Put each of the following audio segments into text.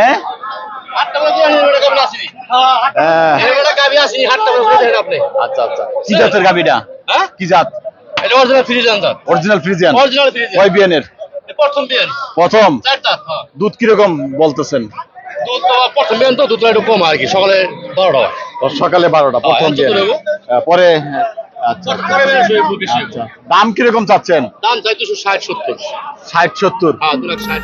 হ্যাঁ? হ্যাঁ। আচ্ছা আচ্ছা। কি জাতের গাবিটা কি জাত? অরিজিনাল ফ্রিজিয়ান কয় বিয়ানের? প্রথম বিয়ান। প্রথম? হ্যাঁ। দুধ কীরকম বলতেছেন? দুধ তো প্রথম বিয়ান তো দুধটা একটু কম আর কি সকালে বারোটা হয়। সকালে বারোটা প্রথম এখন বিয়ান। চতুর্থ দেবো। আহ, পরে? আচ্ছা আচ্ছা। আচ্ছা। দাম কীরকম চাচ্ছেন? দাম চাই দুশো ষাট সত্তর। ষাট সত্তর। হ্যাঁ দু লাখ ষাট।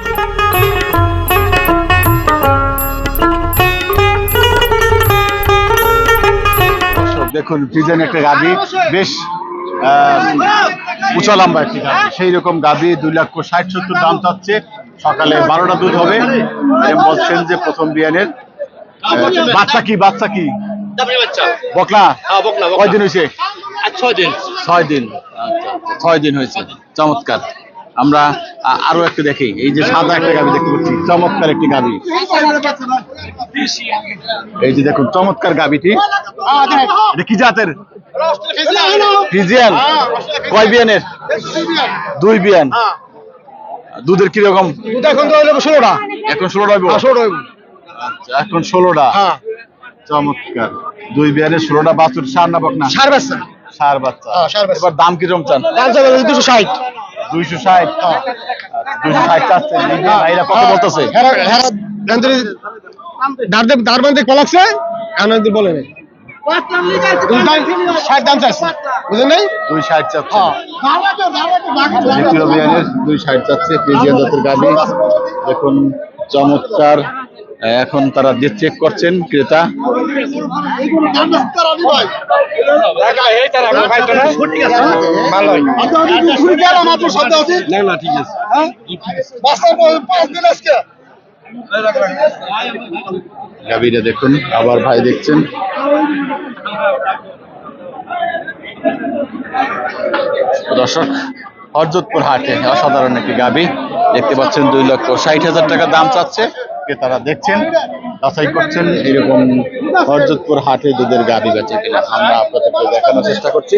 দেখুন ফ্রিজেন একটা গাবি বেশ উঁচা লম্বা একটি গাবি সেই রকম গাবি দুই লক্ষ ষাট সত্তর দাম চাচ্ছে। সকালে বারোটা দুধ হবে। বলছেন যে প্রথম বিয়ানের বাচ্চা কি বাচ্চা কি? বকলা? হ্যাঁ বকলা কয়দিন হয়েছে? ছয় দিন। ছয় দিন। ছয় দিন হয়েছে। চমৎকার। আমরা আরও একটা দেখি। এই যে সাদা একটা গাবি দেখতে পাচ্ছি চমৎকার একটি গাবি। এই যে দেখুন চমৎকার গাবিটি। এটা কি জাতের? কয় বিয়ানের? দুই বিয়ান। দুধের কীরকম এখন ষোলোটা এখন ষোলো ষোলো আচ্ছা এখন ষোলোটা। চমৎকার। দুই বিয়ানের ষোলোটা বাছুর সার না বকনা সার বাচ্চা। সার বাচ্চা। হ্যাঁ। এবার দাম কীরকম চান? দুশো ষাট। দুইশো ষাট দুইশো ষাট চাচ্ছে ভাইরা কত বলতেছে। হেরা হেরা গান্ধী দাঁড় দাঁড় বান্ধে কলাচ্ছে আনন্দ বলে নেই। ষাট দাম চাচ্ছে। বুঝলেন নাই? দুই ষাট চাচ্ছে। দুই ষাট চাচ্ছে ফ্রিজিয়ান জাতের গাড়ি দেখুন চমৎকার এখন তারা যে চেক করছেন ক্রেতা। দেখুন আবার ভাই দেখছেন। দর্শক হরজতপুর হাটে অসাধারণ একটি গাবি দেখতে পাচ্ছেন দুই লক্ষ ষাট হাজার টাকা দাম চাচ্ছে। ক্রেতারা দেখছেন যাচাই করছেন এরকম হরজতপুর হাটে দুধের গাড়ি বেচে কিনা। আমরা আপনাদেরকে দেখানোর চেষ্টা করছি।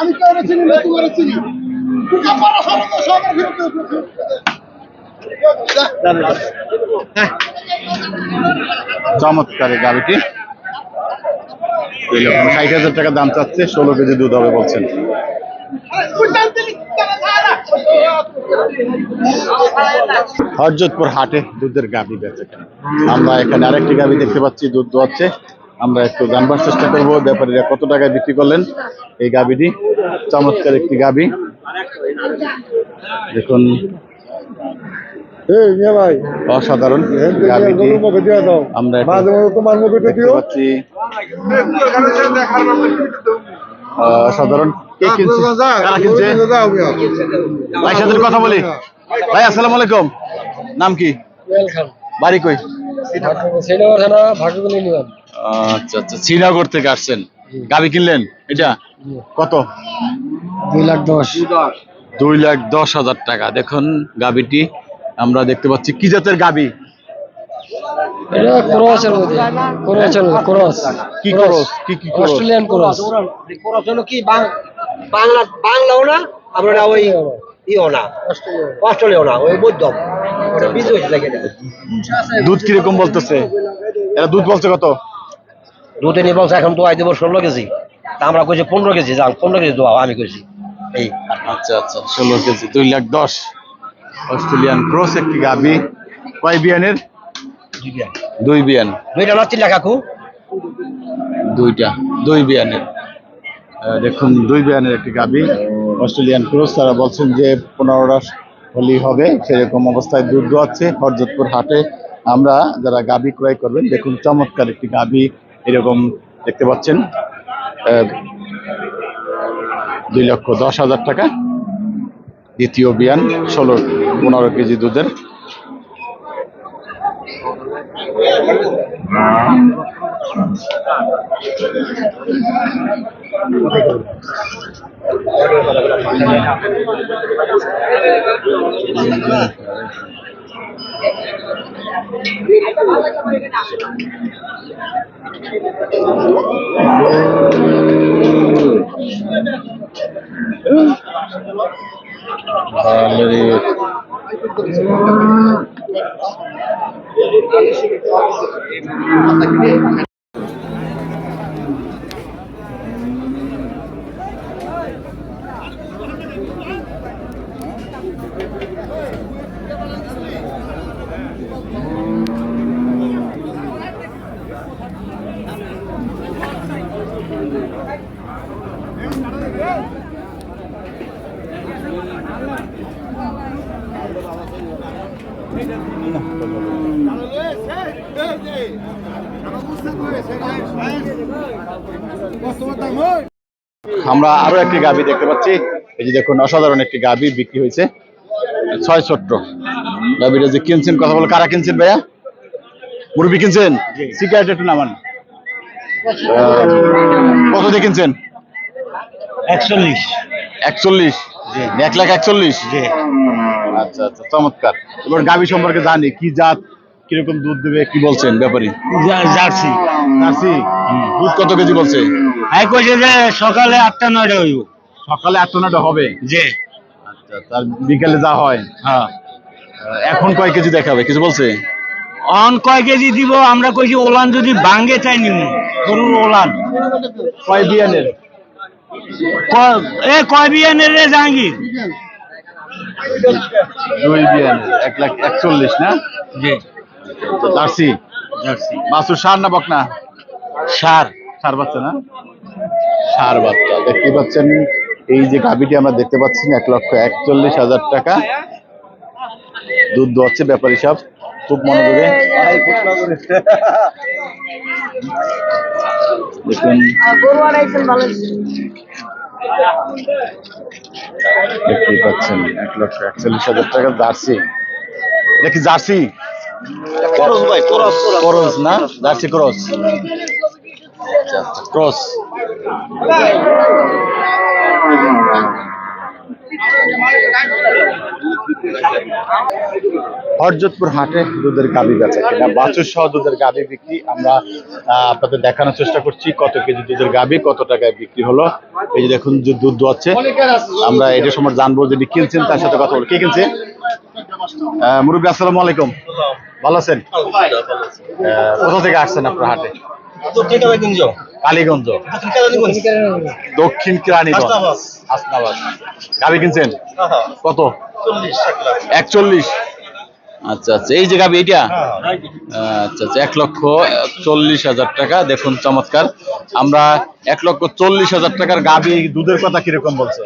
আমি কেউ চিনি না চিনি। চমৎকার এই গাবিটি ষাট হাজার টাকা দাম চাচ্ছে ষোলো কেজি দুধ হবে বলছেন। হরজতপুর হাটে দুধের গাবি বেচে আমরা এখানে আরেকটি গাবি দেখতে পাচ্ছি দুধ দোয়াচ্ছে আমরা একটু জানবার চেষ্টা করব ব্যাপারীরা কত টাকায় বিক্রি করলেন এই গাবিটি চমৎকার একটি গাবি দেখুন ভাই অসাধারণ আমরা দেখতে পাচ্ছি অসাধারণ কে কিনছে কারা কিনছে ভাইয়ের সাথে কথা বলি ভাই আসসালামু আলাইকুম। নাম কি? বাড়ি কই? আচ্ছা আচ্ছা। শ্রীনগর থেকে আসছেন। গাবি কিনলেন? এটা? কত? দুই লাখ দশ। দুই লাখ দশ হাজার টাকা। দেখুন গাবিটি। আমরা দেখতে পাচ্ছি। কি জাতের গাবি? এটা ক্রসের মধ্যে। ক্রসের মধ্যে। ক্রস করস কি কি করস ক্রস হলো কি? বাংলা বাংলাও না? আমরা ওই ইও না। অস্ট্রেলিয়াও না ওই মধ্যম। ওটা বীজ হয়েছে লাগে দুধ কীরকম বলতেছে? এরা দুধ বলছে কত? দুধে বলছে এখন তো আই দেবো ষোলো কেজি। তা আমরা কইছি পনেরো কেজি যান পনেরো কেজি দোয়া আমি কইছি। এই। আচ্ছা আচ্ছা ষোলো কেজি দুই লাখ দশ। অস্ট্রেলিয়ান ক্রস একটি গাবি। কয় বিয়ানের? দুই বিয়ান। দুইটা না তিন লাখ কাকু? দুইটা দুই বিয়ানের। দেখুন দুই বিয়ানের একটি গাবি। অস্ট্রেলিয়ান ক্রস, তারা বলছেন যে পনেরোটা হলি হবে, সেরকম অবস্থায় দুধ আছে হরজতপুর হাটে। আমরা যারা গাবি ক্রয় করবেন, দেখুন চমৎকার একটি গাবি, এরকম দেখতে পাচ্ছেন। দুই লক্ষ দশ হাজার টাকা। দ্বিতীয় বিয়ান, ষোলো, পনেরো কেজি দুধের। मेरी আমরা আরও একটি গাবি দেখতে পাচ্ছি। এই যে দেখুন অসাধারণ একটি গাবি বিক্রি হয়েছে ছয় ছোট্ট। গাবিটা যে কিনছেন কথা বলে কারা কিনছেন ভাইয়া? মুরব্বী কিনছেন? সিগারেট একটু নামান। কত দিয়ে কিনছেন? একচল্লিশ। একচল্লিশ? এক লাখ একচল্লিশ? আচ্ছা আচ্ছা চমৎকার। এবার গাবি সম্পর্কে জানি কি জাত কীরকম দুধ দেবে কি বলছেন ব্যাপারী? জার্সি। জার্সি? দুধ কত কেজি বলছে? এক কইছে যে সকালে আটটা নয়টা হইব। সকালে আটটা নটা হবে? যে আচ্ছা তার বিকেলে যা হয়। হ্যাঁ। এখন কয় কেজি দেখাবে? কিছু বলছে? অন কয় কেজি দিব? আমরা কইছি ওলান যদি ভাঙ্গে চাই নিব গরুর ওলান। কয় বিয়ানের? এ কয় বিয়ানের রে জাহাঙ্গীর? দুই বিয়ানের এক লাখ একচল্লিশ না? জি। জার্সি? জার্সি। বাসুর সার না বকনা? সার। সার বাচ্চা না? সার বাচ্চা। দেখতে পাচ্ছেন এই যে গাভিটি আমরা দেখতে পাচ্ছি এক লক্ষ একচল্লিশ হাজার টাকা। দুধ দোয়াচ্ছে ব্যাপারী সব খুব মনোযোগে। দেখুন। দেখতেই পাচ্ছেন এক লক্ষ একচল্লিশ হাজার টাকা জার্সি। এটা কি জার্সি? করস ক্রস। না? Jersey cross. ক্রস। হরজতপুর হাটে দুধের গাবি বেচা কিনা বাছুর সহ দুধের গাবি বিক্রি। আমরা আপনাদের দেখানোর চেষ্টা করছি কত কেজি দুধের গাবি কত টাকায় বিক্রি হলো। এই যে দেখুন যে দুধ দোয়াচ্ছে। আমরা এটা সময় জানব যদি কিনছেন তার সাথে কথা বলব। কে কিনছে? আহ, মুরব্বী আসসালামু আলাইকুম। ভালো আছেন? কোথা থেকে আসছেন আপনার হাটে? কালীগঞ্জ। দক্ষিণ কেরানীগঞ্জ। হাসনাবাদ। গাবি কিনছেন? কত? একচল্লিশ আচ্ছা আচ্ছা। এই যে গাবি এইটা? আচ্ছা আচ্ছা। এক লক্ষ চল্লিশ হাজার টাকা। দেখুন চমৎকার। আমরা এক লক্ষ চল্লিশ হাজার টাকার গাবি দুধের কথা কীরকম বলছে?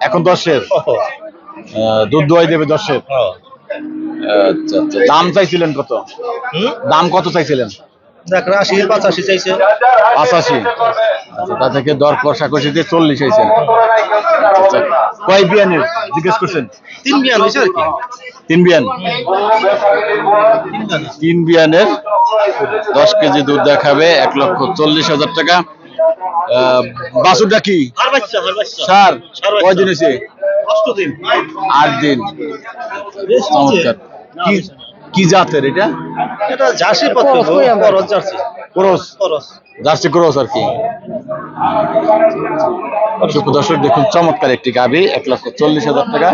এখন দশের? দুধ দোয়াই দেবে দশের? আচ্ছা আচ্ছা। দাম চাইছিলেন কত? দাম কত চাইছিলেন? আশি পাঁচাশি চাইছে। পঁচাশি আচ্ছা তা থেকে দর কষাকষি চল্লিশ হয়েছে। আচ্ছা কয় বিয়ানের জিজ্ঞেস করছেন। তিন বিয়ান হয়েছে আর কি। তিন বিয়ান? তিন বিয়ানের দশ কেজি দুধ দেখাবে এক লক্ষ চল্লিশ হাজার টাকা। আহ, বাছুরটা কি? সার। কয়দিন হয়েছে? আট দিন চমৎকার। কি জাতের এটা? এটা jersey cross jersey. Cross. Cross. Jersey cross আর কি। দর্শক দেখুন চমৎকার একটি গাভি এক লক্ষ চল্লিশ হাজার টাকা।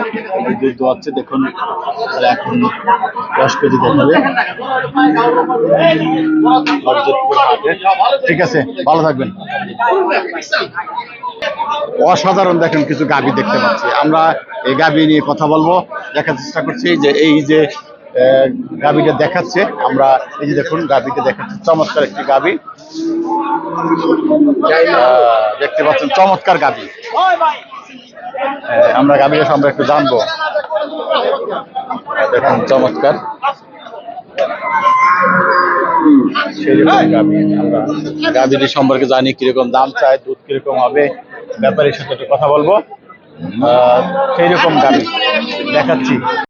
দুধ দোয়াচ্ছে দেখুন আর এখন দশ কেজি দেখাবে। ঠিক আছে ভালো থাকবেন। অসাধারণ দেখেন কিছু গাভি দেখতে পাচ্ছি। আমরা এই গাভি নিয়ে কথা বলব। দেখার চেষ্টা করছি যে এই যে গাভিটা দেখাচ্ছে। আমরা এই যে দেখুন গাভিটা দেখাচ্ছে। চমৎকার একটি আহ, দেখতে পাচ্ছেন চমৎকার আহ, আমরা গাভিটা আমরা একটু জানব। দেখুন চমৎকার। আমরা গাভিটি সম্পর্কে জানি কীরকম দাম চাই দুধ কীরকম হবে ব্যাপারীর সাথে একটু কথা বলব। সেই রকম গাভি দেখাচ্ছি।